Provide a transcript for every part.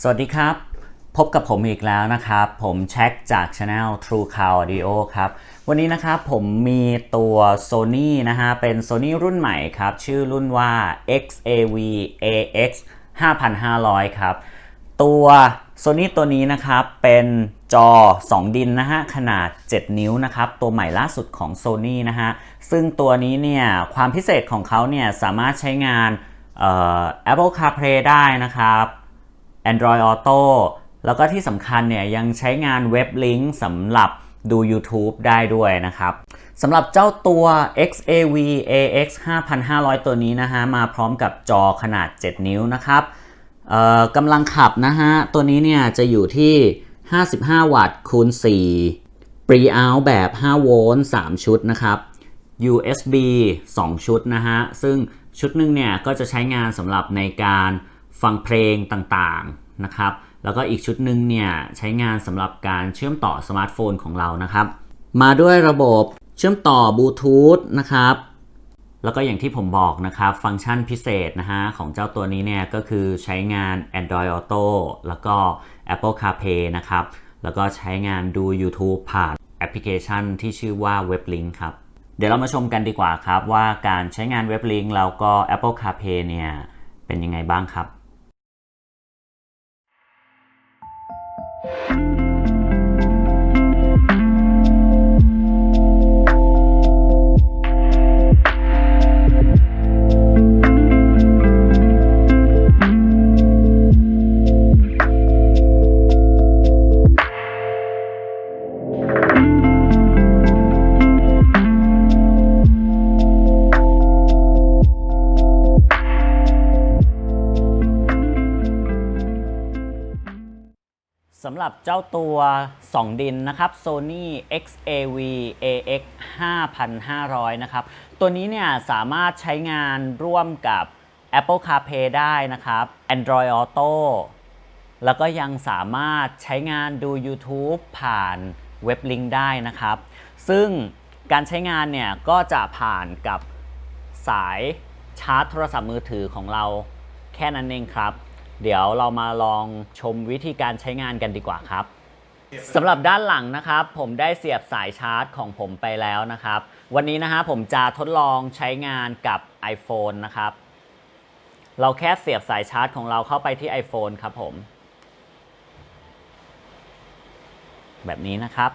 สวัสดีครับ พบกับผมอีกแล้วนะครับ ผมแช็คจาก Channel True Car Audio ครับ วันนี้นะครับผมมีตัว Sony นะฮะ เป็น Sony รุ่นใหม่ครับ ชื่อรุ่นว่า XAV AX 5500 ครับ ตัว Sony ตัวนี้นะครับ เป็นจอ 2 ดินนะฮะ ขนาด 7 นิ้วนะครับ ตัวใหม่ล่าสุดของ Sony นะฮะ ซึ่งตัวนี้เนี่ย ความพิเศษของเขาเนี่ย สามารถใช้งาน Apple CarPlay ได้นะครับ Android Auto แล้วก็ที่สำคัญเนี่ยยังใช้งานเว็บลิงก์สำหรับดู YouTube ได้ด้วยนะครับสำหรับเจ้าตัว XAV AX 5500 ตัวนี้นะฮะ มาพร้อมกับจอขนาด 7 นิ้วนะครับกำลังขับนะฮะ ตัวนี้เนี่ยจะอยู่ที่ 55 วัตต์คูณ4 pre out แบบ 5 โวลต์3ชุดนะครับ USB 2 ชุดนะฮะ ซึ่งชุดหนึ่งเนี่ยก็จะใช้งานสำหรับในการฟังเพลงต่างๆ นะครับ แล้วก็อีกชุดหนึ่งเนี่ยใช้งานสำหรับการเชื่อมต่อสมาร์ทโฟนของเรานะครับ มาด้วยระบบเชื่อมต่อบลูทูธนะครับแล้วก็อย่างที่ผมบอกนะครับ ฟังก์ชันพิเศษนะฮะของเจ้าตัวนี้เนี่ยก็คือใช้งาน Android Auto แล้วก็ Apple CarPlay นะครับ แล้วก็ใช้งานดู YouTube ผ่านแอปพลิเคชันที่ชื่อว่า WebLink ครับ เดี๋ยวเรามาชมกันดีกว่าครับ ว่าการใช้งาน WebLink แล้วก็ Apple CarPlay เนี่ยเป็นยังไงบ้างครับ สำหรับเจ้าตัว 2 ดินนะครับ Sony XAV AX 5500 นะครับ ตัวนี้เนี่ยสามารถใช้งานร่วมกับ Apple CarPlay ได้นะครับ Android Auto แล้วก็ยังสามารถใช้งานดู YouTube ผ่านเว็บลิงก์ได้นะครับ ซึ่งการใช้งานเนี่ยก็จะผ่านกับสายชาร์จโทรศัพท์มือถือของเราแค่นั้นเองครับ เดี๋ยวเรามาลองชมวิธีการใช้งานกันดีกว่าครับสำหรับด้านหลังนะครับผมได้เสียบสายชาร์จของผมไปแล้วนะครับ วันนี้นะฮะผมจะทดลองใช้งานกับ iPhone นะครับ เราแค่เสียบสายชาร์จของเราเข้าไปที่ iPhone ครับผม แบบนี้นะครับ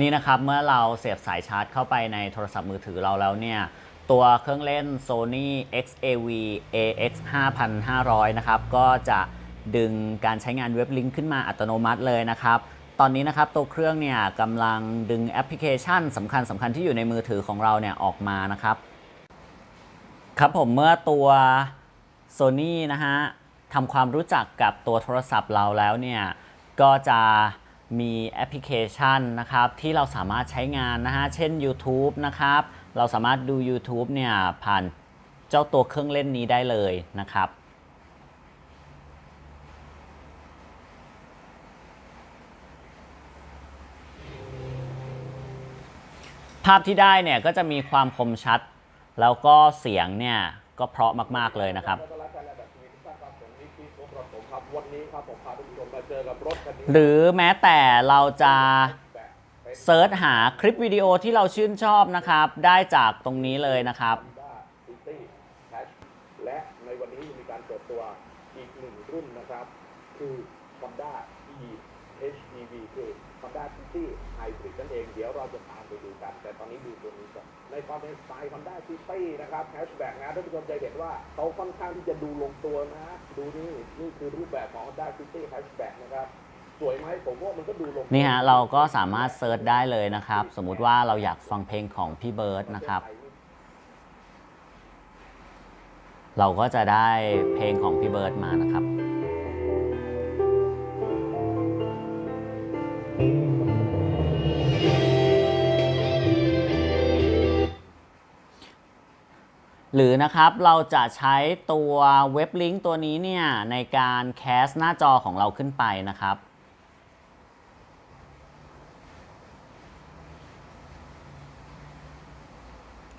นี่นะครับเมื่อเราเสียบสายชาร์จเข้าไปในโทรศัพท์มือถือเราแล้วเนี่ยตัวเครื่องเล่น Sony XAV AX 5500 นะครับ ก็จะดึงการใช้งานเว็บลิงก์ขึ้นมาอัตโนมัติเลยนะครับ ตอนนี้นะครับตัวเครื่องเนี่ยกำลังดึงแอปพลิเคชันสำคัญสำคัญที่อยู่ในมือถือของเราเนี่ยออกมานะครับ ครับผมเมื่อตัว Sony นะฮะทำความรู้จักกับตัวโทรศัพท์เราแล้วเนี่ยก็จะ มีแอปพลิเคชันนะครับที่เราสามารถใช้งานนะฮะเช่น YouTube นะครับ เราสามารถดู YouTube เนี่ยผ่านเจ้าตัวเครื่องเล่นนี้ได้เลยนะครับภาพที่ได้เนี่ยก็จะมีความคมชัด แล้วก็เสียงเนี่ยก็เพราะมาก ๆ เลยนะครับแล้วก็รักกันและแบบ ครับวันนี้ครับผมพาทุกผู้ชมมาเจอกับรถคันนี้หรือแม้แต่เราจะแบบเป็นเซิร์ชหาคลิปวิดีโอที่เราชื่นชอบนะครับ ได้จากตรงนี้เลยนะครับ Honda City Hatch และในวันนี้มีการเปิดตัวอีกหนึ่งรุ่นนะครับ คือ Honda e HEV คือ Honda City Hybrid นั่นเองเดี๋ยวเราจะตามไปดูกัน แต่ตอนนี้ดูตัวนี้ก่อนในความเป็นสไตล์ Honda City นะครับ Hatchback นะท่านผู้ชมจะเห็นว่าเขาค่อนข้างที่จะดูลงตัวนะ ดูนี่นี่คือรูปแบบของ Honda City Hatchback นะครับสวยไหมผมว่ามันก็ดูลงนี่ฮะเราก็สามารถเซิร์ชได้เลยนะครับ สมมุติว่าเราอยากฟังเพลงของพี่เบิร์ดนะครับ เราก็จะได้เพลงของพี่เบิร์ดมานะครับ หรือนะครับเราจะใช้ตัวเว็บลิงก์ตัวนี้เนี่ยในการแคสหน้าจอของเราขึ้นไปนะครับ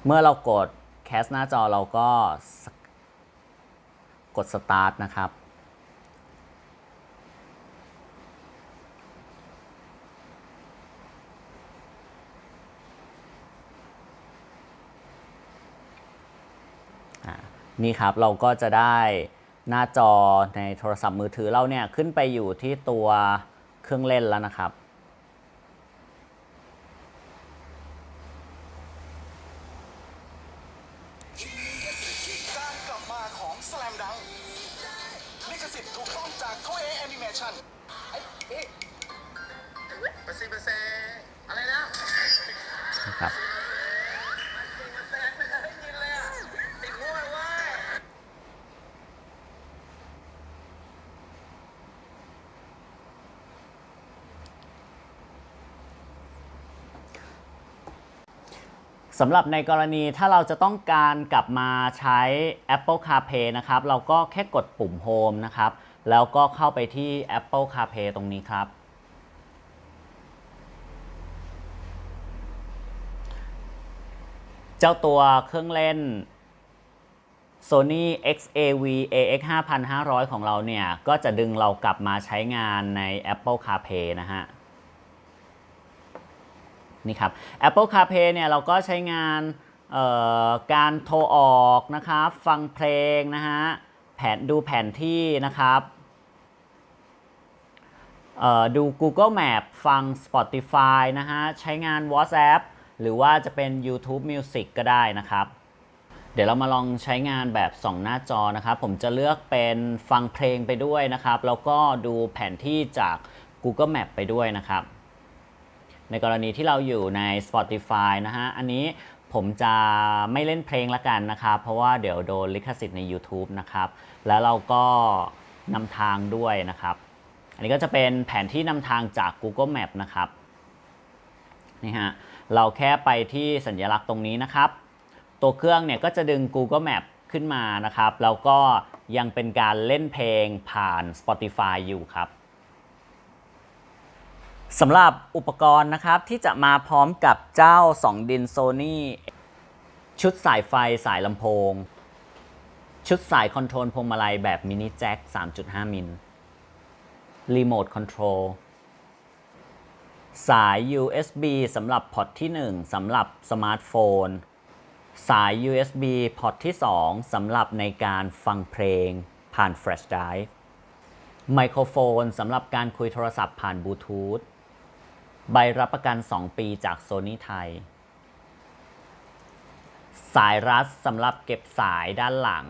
เมื่อเรากดแคสหน้าจอเราก็กดสตาร์ทนะครับ นี่ครับเราก็จะได้หน้าจอในโทรศัพท์มือถือเราเนี่ยขึ้นไปอยู่ที่ตัวเครื่องเล่นแล้วนะครับ การกลับมาของ Slam Dunk ลิขสิทธิ์ถูกต้องจาก Toei Animation ไอ้พี่เปอร์เซ็นต์เปอร์เซ็นต์อะไรนะ นะครับ เปอร์เซ็นต์ไม่ได้ยินเลยอะติดมั่วเว้ย สำหรับในกรณีถ้าเราจะต้องการกลับมาใช้ Apple CarPlay นะครับ เราก็แค่กดปุ่ม Home นะครับ แล้วก็เข้าไปที่ Apple CarPlay ตรงนี้ครับ เจ้าตัวเครื่องเล่น Sony XAV AX 5500 ของเราเนี่ย ก็จะดึงเรากลับมาใช้งานใน Apple CarPlay นะฮะ นี่ครับ Apple CarPlay เนี่ยเราก็ใช้งานการโทรออกนะครับฟังเพลงนะฮะแผนดูแผนที่นะครับดู Google Map ฟัง Spotify นะฮะ ใช้งาน WhatsApp หรือว่าจะเป็น YouTube Music ก็ได้นะครับ เดี๋ยวเรามาลองใช้งานแบบ 2 หน้าจอนะครับ ผมจะเลือกเป็นฟังเพลงไปด้วยนะครับ แล้วก็ดูแผนที่จาก Google Map ไปด้วยนะครับ ในกรณีที่เราอยู่ใน Spotify นะฮะ อันนี้ผมจะไม่เล่นเพลงละกันนะครับ เพราะว่าเดี๋ยวโดนลิขสิทธิ์ใน YouTube นะครับ แล้วเราก็นำทางด้วยนะครับ อันนี้ก็จะเป็นแผนที่นำทางจาก Google Map นะครับ นี่ฮะ เราแค่ไปที่สัญลักษณ์ตรงนี้นะครับ ตัวเครื่องเนี่ยก็จะดึง Google Map ขึ้นมานะครับ แล้วก็ยังเป็นการเล่นเพลงผ่าน Spotify อยู่ครับ สำหรับอุปกรณ์นะครับที่จะมาพร้อมกับเจ้า 2 ดิน Sony ชุดสายไฟสายลำโพง ชุดสายคอนโทรลพวงมาลัยแบบมินิแจ็ค 3.5 มิลรีโมทคอนโทรลสาย USB สำหรับพอร์ตที่ 1สำหรับสมาร์ทโฟน สาย USB พอร์ตที่ 2สำหรับในการฟังเพลง ผ่านแฟลชไดรฟ์ไมโครโฟนสำหรับการคุยโทรศัพท์ผ่านบลูทูธ ใบรับประกัน 2 ปีจากโซนี่ไทย สายรัดสำหรับเก็บสายด้านหลัง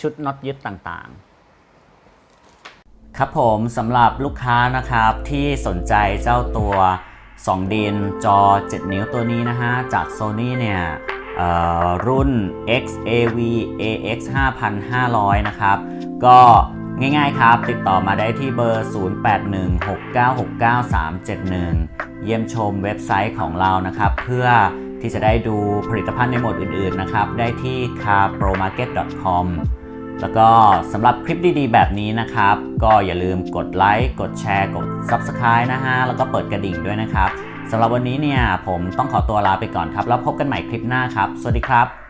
ชุดน็อตยึดต่างๆ ครับผมสำหรับลูกค้านะครับที่สนใจเจ้าตัว 2 ดินจอ 7 นิ้วตัวนี้นะฮะ จาก Sony เนี่ยรุ่น XAV AX 5500 นะครับ ก็ ง่ายๆครับ ติดต่อมาได้ที่เบอร์ 0816969371 เยี่ยมชมเว็บไซต์ของเรานะครับ เพื่อที่จะได้ดูผลิตภัณฑ์ในโหมดอื่นๆนะครับ ได้ที่ carpromarket.com แล้วก็สำหรับคลิปดีๆ แบบนี้นะครับ ก็อย่าลืมกดไลค์ กดแชร์ กด Subscribe นะฮะ แล้วก็เปิดกระดิ่งด้วยนะครับสำหรับวันนี้เนี่ยผมต้องขอตัวลาไปก่อนครับ แล้วพบกันใหม่คลิปหน้าครับ สวัสดีครับ